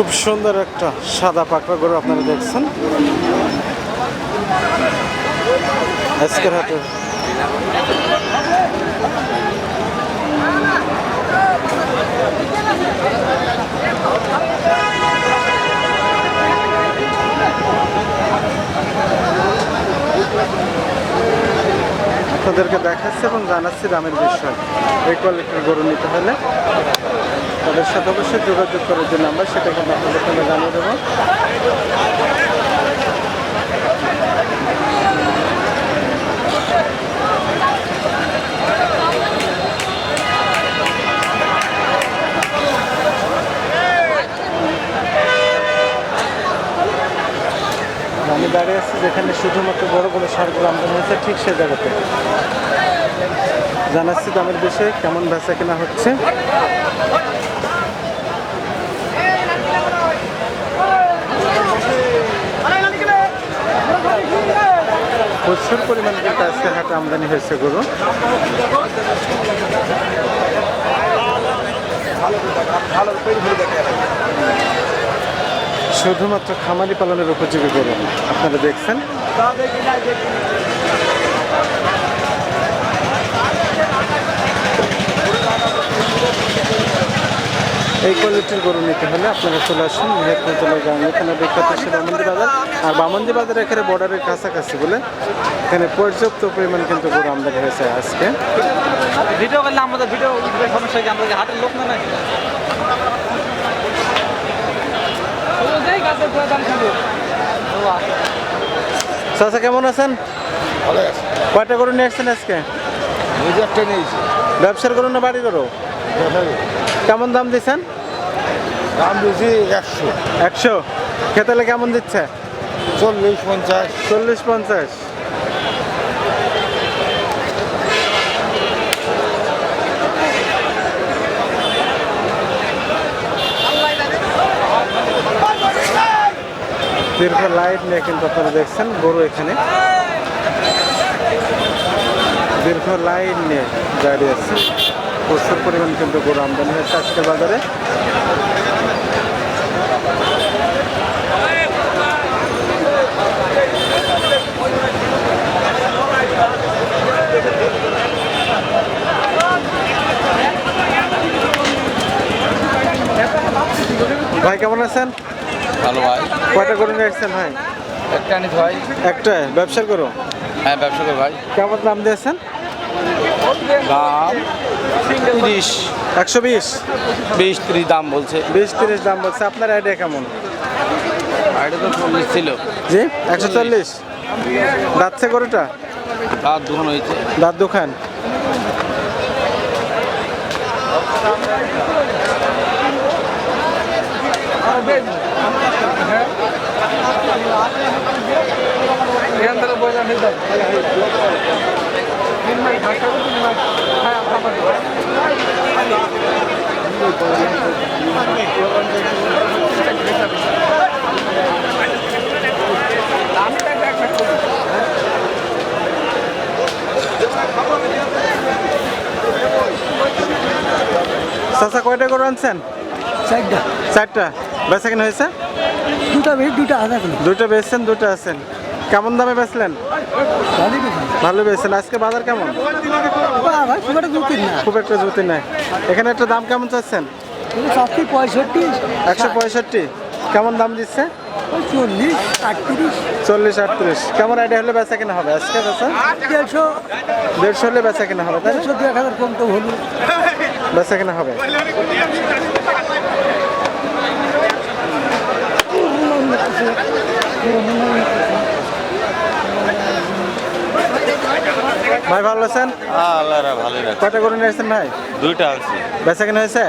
খুব সুন্দর একটা সাদা পাকড়া গরু আপনারা দেখছেন। আজকের হাটে। আপনাদেরকে দেখাচ্ছে এবং জানাচ্ছি দামের বিষয়। এই কোয়ালিটির গরু নিতে হলে। তাদের সাথে অবশ্যই যোগাযোগ করার যে নাম্বার, সেটা কিন্তু আপনাদের সঙ্গে জানিয়ে দেবো। আমি দাঁড়িয়ে আছি যেখানে শুধুমাত্র বড় বড় সারগুলো আমদানি হয়েছে, ঠিক সে জায়গাতে। জানাচ্ছি দামের বিষয়ে কেমন বেচা কেনা হচ্ছে। প্রচুর পরিমাণে কিন্তু আজকে হাটে আমদানি হয়েছে গরু। শুধুমাত্র খামারি পালনের উপযোগী গরু আপনারা দেখছেন। এই কোয়ালিটির গরু নিতে হলে আপনারা চলে আসুন মেহেরপুর গ্রাম এখানে বিখ্যাত সে বামন্দি বাজার আর বামন্দি বাজার এখানে বর্ডারের কাছাকাছি বলে এখানে পর্যাপ্ত পরিমাণ কিন্তু গরু আমদানি হয়েছে আজকে। ভিডিও করলে আমাদের ভিডিও সমস্যা কি? আমরা কি হাটের লোক না চাচা কেমন আছেন? ভালো আছে। কয়টা গরু নিয়ে আসছেন আজকে? নিজে একটা নিয়েছি। ব্যবসার গরু না বাড়ি গরু। কেমন দাম দিচ্ছেন? দাম দিয়েছি একশো। একশো? খেতালে কেমন দিচ্ছে? চল্লিশ পঞ্চাশ। চল্লিশ পঞ্চাশ। দীর্ঘ লাইট নিয়ে কিন্তু আপনারা দেখছেন গরু এখানে। দীর্ঘ লাইন নিয়ে দাঁড়িয়ে আছে। প্রচুর পরিমাণ কিন্তু গরু আমদানি হয়েছে আজকের বাজারে। ভাই কেমন আছেন? ভালো ভাই। কয়টা গরু নিয়ে আসছেন ভাই? একটা আনিস ভাই। একটা? ব্যবসার গরু? হ্যাঁ ব্যবসা করি ভাই। কেমন দাম দিয়েছেন? দাম তিরিশ। একশো বিশ? বিশ ত্রিশ দাম বলছে। বিশ তিরিশ দাম বলছে। আপনার আইডিয়া কেমন? এটা তো চল্লিশ ছিল। জি? একশো চল্লিশ? গরুটা? রাত দুখন হয়েছে। দাঁত দোকান চাচা কয়টা গরু আনছেন? চারটা। চারটা। বেচা কেনা হয়েছে? দুটা বেশ দুটা আধা দুটা দুটো বেচছেন দুটো আছেন। কেমন দামে বেচলেন? ভালো বেচছেন আজকে বাজার কেমন? খুব একটা জুতি নাই। এখানে একটা দাম কেমন চাচ্ছেন? পঁয়ষট্টি একশো পঁয়ষট্টি। কেমন দাম দিচ্ছে? চল্লিশ আটত্রিশ। কেমন আইডিয়া হলে বেচা কেনা হবে? আজকে বেচা? দেড়শো দেড়শো হলে বেচা কেনা হবে, তাই? দেড়শো দু এক হাজার তো হলো বেচা কেনা হবে। ভাই ভালো আছেন? আল্লাহ ভালো কয়টা করে নিয়েছেন ভাই? দুইটা আনছি। বেচা কেনা হয়েছে?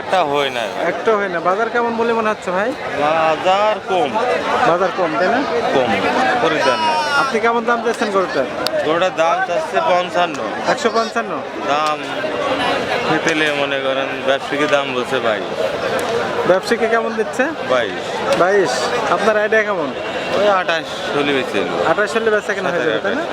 একটা হয় না একটা হয় না বাজার কেমন বলে মনে হচ্ছে ভাই? বাজার কম। বাজার কম তাই না? কম। খরিদার না আপনি কেমন দাম চাচ্ছেন গরুটার গরুটার দাম চাচ্ছে পঞ্চান্ন। একশো পঞ্চান্ন? দাম খেতেলে মনে করেন ব্যবসায়িক দাম বলছে বাইশ। ব্যবসায়ীকে কেমন দিচ্ছে? বাইশ। বাইশ। আপনার আইডিয়া কেমন? ওই আঠাশ। চল্লি বেঁচে আঠাশ হলে বেচা কেন হয়ে যাবে তাই না?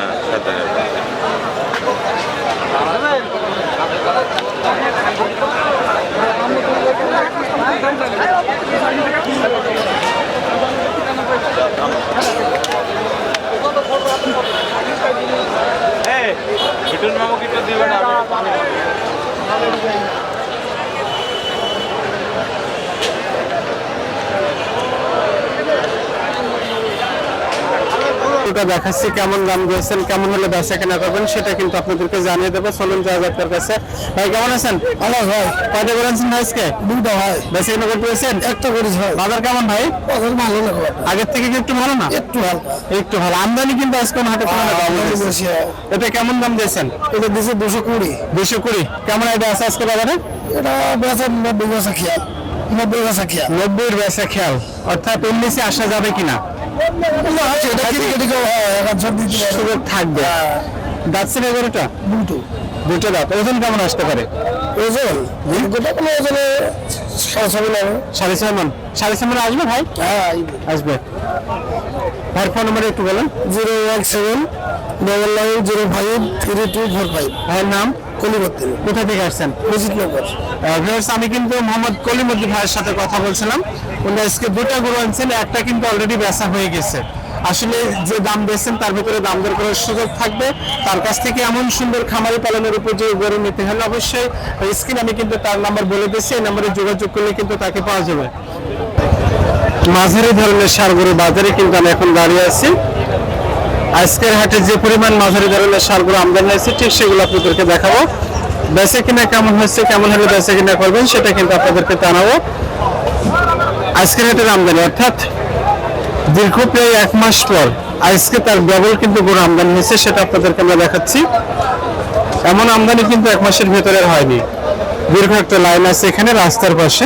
এই ভিটুন মামু কিছু দিবেন ওটা দেখাচ্ছি কেমন দাম দিয়েছেন কেমন হলে বেচা কেনা করবেন সেটা কিন্তু আপনাদেরকে জানিয়ে দেবো। চলুন যাক তার কাছে। ভাই কেমন আছেন? ভালো ভাই। কয়টা ভাই আজকে? দুটো ভাই। বেচা কেনা করতে পেরেছেন একটা করেছি ভাই। বাজার কেমন ভাই? বাজার ভালো না আগের থেকে কি একটু ভালো না? একটু ভালো। একটু ভালো। আমদানি কিন্তু আজকে হাটে তুলনায় এটা কেমন দাম দিয়েছেন? এটা দিয়েছে দুশো কুড়ি। দুশো কুড়ি। কেমন এটা আছে আজকে বাজারে? এটা বেচা নব্বই বেচা খেয়াল। নব্বই বেচা খেয়াল। নব্বইয়ের বেচা খেয়াল। অর্থাৎ উনিশে আসা যাবে কিনা? সুযোগ থাকবে। দাঁতছেন এগারোটা দুটো। দুটো দাঁত ওজন কেমন আসতে পারে? ওজন? দুটো কোনো ওজনে সাড়ে ছয় মন সাড়ে ছয় মন। সাড়ে ছয় মন আসবে ভাই? হ্যাঁ আসবে। ভাইয়ের ফোন নাম্বার একটু বলেন। Zero one seven double nine zero five three two four five ভাইয়ের নাম? কলিমুদ্দিন। কোথা থেকে আসছেন? মুজিদনগর আমি কিন্তু মোহাম্মদ কলিমুদ্দিন ভাইয়ের সাথে কথা বলছিলাম। উনি আজকে দুটা গরু আনছেন, একটা কিন্তু অলরেডি বেচা হয়ে গেছে। আসলে যে দাম দিয়েছেন, তার ভিতরে দাম দর করার সুযোগ থাকবে। তার কাছ থেকে এমন সুন্দর খামারি পালনের উপর যে গরু নিতে হলে অবশ্যই স্ক্রিন আমি কিন্তু তার নাম্বার বলে দিচ্ছি এই নাম্বারে যোগাযোগ করলে কিন্তু তাকে পাওয়া যাবে। মাঝারি ধরনের সার গরু বাজারে কিন্তু আমি এখন দাঁড়িয়ে আছি। আজকের হাটে যে পরিমাণ মাঝারি ধরনের সারগুলো আমদানি হয়েছে, ঠিক সেগুলো আপনাদেরকে দেখাবো। বেচে কিনা কেমন হচ্ছে কেমন হলে বেচে কিনা করবেন, সেটা কিন্তু আপনাদেরকে জানাব। আজকের হাটের আমদানি, অর্থাৎ দীর্ঘ প্রায় এক মাস পর আজকে তার ডবল কিন্তু গরু আমদানি হয়েছে, সেটা আপনাদেরকে আমরা দেখাচ্ছি। এমন আমদানি কিন্তু এক মাসের ভেতরে হয়নি। দীর্ঘ একটা লাইন আছে এখানে, রাস্তার পাশে।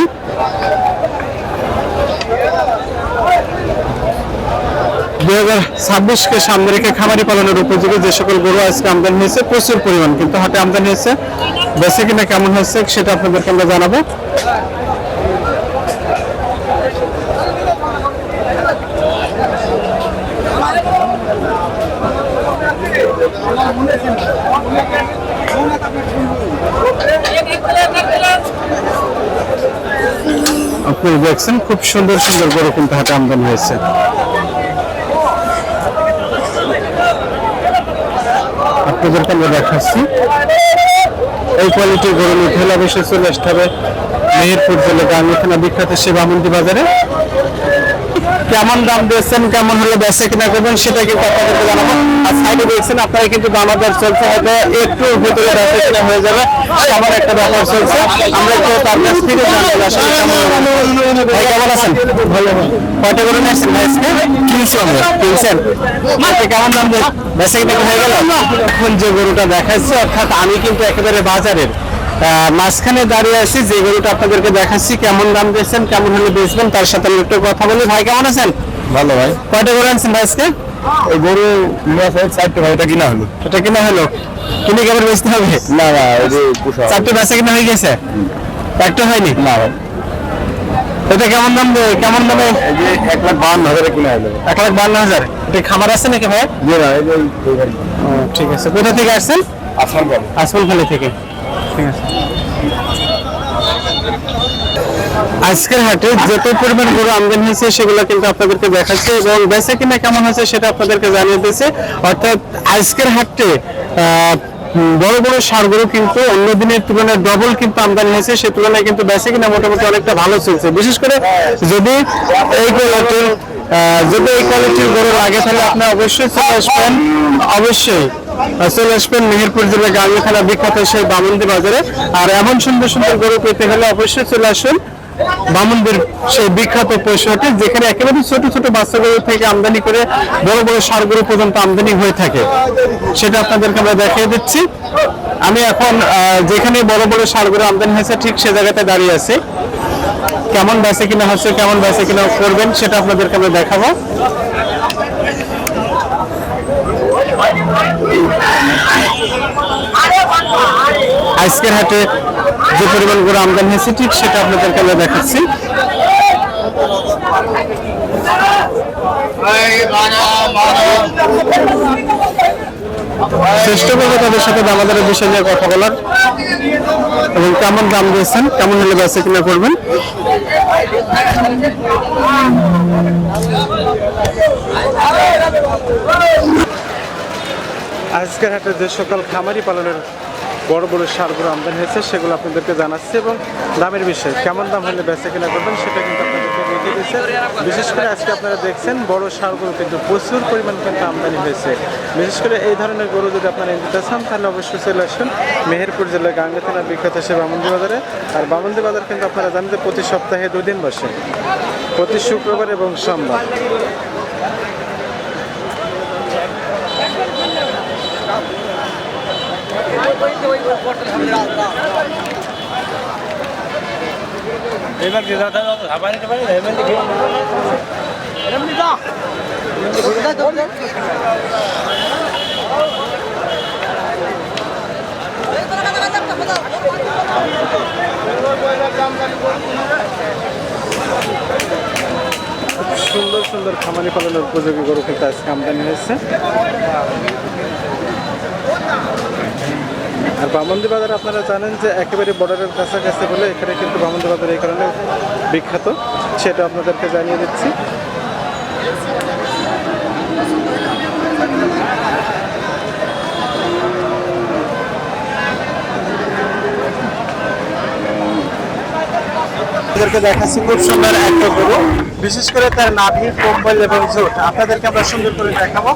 দুই হাজার ছাব্বিশকে সামনে রেখে খামারি পালনের উপযোগী যে সকল গরু আজকে আমদানি হয়েছে, প্রচুর পরিমাণ, কিন্তু হাটে আমদানি হয়েছে। বেশি কিনা কেমন হয়েছে, সেটা আপনাদেরকে আমরা জানাব। আপনি দেখছেন, খুব সুন্দর সুন্দর গরু কিন্তু হাটে আমদানি হয়েছে। আপনাদেরকে আমরা দেখাচ্ছি। এই কোয়ালিটি গরু হলে অবশ্যই চলে আসতে হবে। মেহেরপুর জেলে গাঙ্গিখানা বিখ্যাত সেবামন্দি বাজারে। কেমন দাম দিয়েছেন, কেমন হলে বেচে কিনা করবেন সেটা কিন্তু আপনাদেরকে জানাব। আর সাইডে দেখছেন, আপনারা কিন্তু দামাদার চলছে, হয়তো একটু ভিতরে বেচে কিনা হয়ে যাবে এমন একটা ব্যাপার চলছে। আমরা একটু তার কাছ থেকে কেমন আছেন? ভালো কয়টা করে নিয়েছেন ভাই আজকে? কিনছি আমরা কিনছেন কেমন দাম বেচে কিনা হয়ে গেল? এখন যে গরুটা দেখাচ্ছে অর্থাৎ আমি কিন্তু একেবারে বাজারের মাঝখানে দাঁড়িয়ে আছি যে গরুটা আপনাদেরকে দেখাচ্ছি কেমন দাম দিয়েছেন কেমন হলে বেচবেন তার সাথে আমি একটু কথা বলি। ভাই কেমন আছেন? ভালো ভাই। কয়টা গরু আনছেন ভাই আজকে? এই গরু চারটে ভাই এটা কিনা হলো। এটা কিনা হলো? কিনে কেমন বেচতে হবে? না না এই যে চারটে বেচা কিনা হয়ে গেছে? একটা হয়নি? না ভাই। এটা কেমন দাম কেমন দামে? এক লাখ বাহান্ন হাজারে কিনা হলো। এক লাখ বান্ন হাজার। এটা খাবার আছে নাকি ভাই? ঠিক আছে। কোথা থেকে আসছেন? আসাম বল আসমানখালি থেকে। আজকের হাটে যত পরিমাণ গরু আমদানি হয়েছে, সেগুলো কিন্তু আপনাদেরকে দেখাচ্ছে এবং বেচে কিনা কেমন হয়েছে সেটা আপনাদেরকে জানিয়ে দিয়েছে। অর্থাৎ আজকের হাটে বড় বড় সার গরু কিন্তু অন্য দিনের তুলনায় ডবল কিন্তু আমদানি হয়েছে, সে তুলনায় কিন্তু বেচে কিনা মোটামুটি অনেকটা ভালো চলছে। বিশেষ করে যদি এই যদি এই কোয়ালিটির গরু লাগে, তাহলে আপনি অবশ্যই চলে আসবেন। অবশ্যই। চলে আসবেন মেহেরপুর জেলার গাঙ্গিখানা বিখ্যাত সেই বামন্দি বাজারে। আর এমন সুন্দর সুন্দর গরু পেতে হলে অবশ্যই চলে আসুন বামনদের সেই বিখ্যাত পশুহাটে, যেখানে একেবারে ছোট ছোট বাচ্চা গরু থেকে আমদানি করে বড় বড় সার গরু পর্যন্ত আমদানি হয়ে থাকে। সেটা আপনাদেরকে আমরা দেখিয়ে দিচ্ছি। আমি এখন যেখানে বড় বড় সার গরু আমদানি হয়েছে, ঠিক সে জায়গাতে দাঁড়িয়ে আছি। কেমন বেচে কিনা হচ্ছে, কেমন বেচে কিনা করবেন, সেটা আপনাদেরকে আমরা দেখাবো। আজকের হাটে যে পরিমাণ গরু আমদানি হয়েছে, ঠিক সেটা আপনাদেরকে আমরা দেখাচ্ছি। চেষ্টা করব তাদের সাথে দামাদারের বিষয় নিয়ে কথা বলার। এবং কেমন দাম দিয়েছেন, কেমন হলে বেচে কিনা করবেন? আজকের হাটে যে সকল খামারি পালনের বড় বড় সারগুলো আমদানি হয়েছে, সেগুলো আপনাদেরকে জানাচ্ছি এবং দামের বিষয়ে কেমন দাম হলে বেচা কেনা করবেন সেটা কিন্তু আপনাদেরকে দেখিয়ে দিচ্ছে। বিশেষ করে আজকে আপনারা দেখছেন বড় সারগুলো কিন্তু প্রচুর পরিমাণ কিন্তু আমদানি হয়েছে। বিশেষ করে এই ধরনের গরু যদি আপনারা নিতে চান, তাহলে অবশ্যই চলে আসুন মেহেরপুর জেলার গাঙ্গা থানার বিখ্যাত সে বামন্দি বাজারে আর বামন্দি বাজার কিন্তু আপনারা জানেন যে প্রতি সপ্তাহে দুদিন বসে, প্রতি শুক্রবার এবং সোমবার। এবার সুন্দর সুন্দর খামারি পালনের উপযোগী গরু কিন্তু আজকে আমদানি হয়েছে। আর বামন্দি বাজার আপনারা জানেন যে একেবারে বর্ডারের কাছাকাছি বলে এখানে কিন্তু বামন্দি বাজার এই কারণে বিখ্যাত, সেটা আপনাদেরকে জানিয়ে দিচ্ছি। আপনাদেরকে দেখাচ্ছি খুব সুন্দর একটা গরু। বিশেষ করে তার নাভি কম্বল এবং জোট। আপনাদেরকে আমরা সুন্দর করে দেখাবো।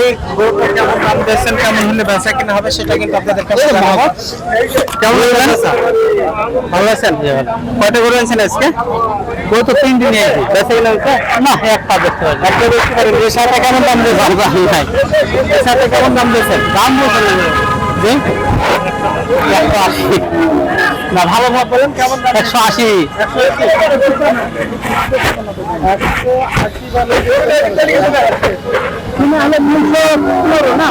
এই গরুটা কেমন দাম দিয়েছেন কেমন হলে বেচা কিনা হবে সেটা কিন্তু আপনাদেরকে আমরা কেমন আছেন? ভালো আছেন? কয়টা গরু আনছেন আজকে? গরু তো তিন দিন বেচা কিনা না একটা দেখতে পারেন একটা দেখতে পারেন। এর সাথে কেমন দাম দিয়েছেন? এর সাথে কেমন দাম দিয়েছেন? দাম বলছেন জি একশো আশি। না ভালো ভাব বলেন কেমন একশো আশি। না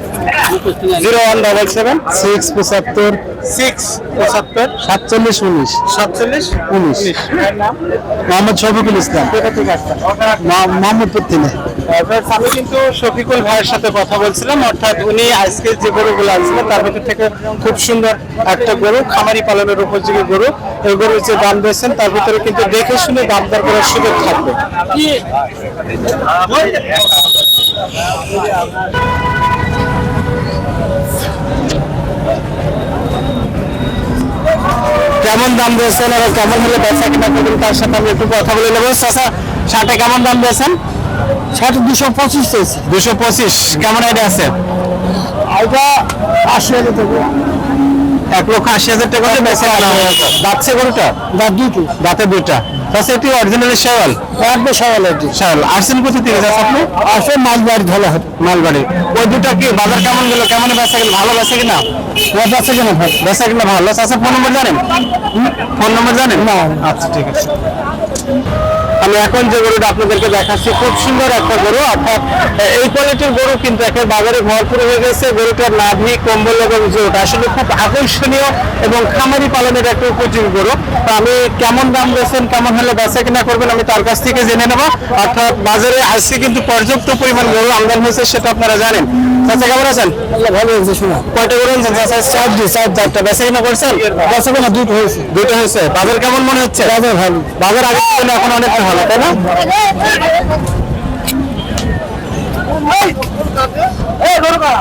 zero one double seven six পঁচাত্তর সিক্স পঁচাত্তর সাতচল্লিশ উনিশ সাতচল্লিশ উনিশ। মোহাম্মদ শফিকুল ইসলাম। মোহাম্মদপুর থেকে আমি কিন্তু শফিকুল ভাইয়ের সাথে কথা বলছিলাম অর্থাৎ উনি আজকে যে গরুগুলো আনছিলেন তার ভিতর থেকে খুব সুন্দর একটা গরু খামারি পালনের উপযোগী গরু। এই গরু যে দাম দিয়েছেন তার ভিতরে কিন্তু দেখে শুনে দাম দর করার সুযোগ থাকবে। দাম দিয়েছেন এবং কেমন হলে ব্যবসা কিনা করবেন তার সাথে আমি একটু কথা বলে নেব। চাষা শার্টে কেমন দাম দিয়েছেন শার্ট দুশো পঁচিশ দুশো পঁচিশ কেমন আইডিয়া আছে? এটা আশি হাজার টাকা। এক লক্ষ আশি হাজার টাকা দাঁতছে গরুটা? দাঁত দুটো দাঁতে দুইটা। তাছাড়া এটি অরিজিনাল শেওয়াল একদম শেওয়াল এটি শেওয়াল আসছেন কোথা থেকে যাচ্ছে আপনি? আসেন মালবাড়ি ভালো মালবাড়ি। ওই দুটা কি বাজার কেমন গেল? কেমন বেচা গেল ভালো বেচা কিনা? বেচা কিনা ভালো। বেচা কিনা ভালো। আচ্ছা ফোন নম্বর জানেন? ফোন নম্বর জানেন? না। আচ্ছা ঠিক আছে। আমি এখন যে গরুটা আপনাদেরকে দেখাচ্ছি, খুব সুন্দর একটা গরু। অর্থাৎ এই কোয়ালিটির গরু কিন্তু একের বাজারে ভরপুর হয়ে গেছে। গরুটার নাভি, কম্বল এবং জোট আসলে খুব আকর্ষণীয় এবং খামারি পালনের একটা উপযোগী গরু। তো আমি কেমন দাম বেছেন কেমন হলে বেচা কিনা করবেন আমি তার কাছ থেকে জেনে নেব। অর্থাৎ বাজারে আজকে কিন্তু পর্যাপ্ত পরিমাণ গরু আমদানি হয়েছে, সেটা আপনারা জানেন। চাচা কেমন আছেন? ভালো হয়েছে শোনা। কয়টা করে আনছেন চাচা? চার দুই চার চারটা। বেচা কিনা করছেন? বেচা কিনা দুটো হয়েছে। দুটো হয়েছে। বাজার কেমন মনে হচ্ছে? বাজার ভালো। বাজার আগে এখন অনেক ভালো তাই না? এই গরুকা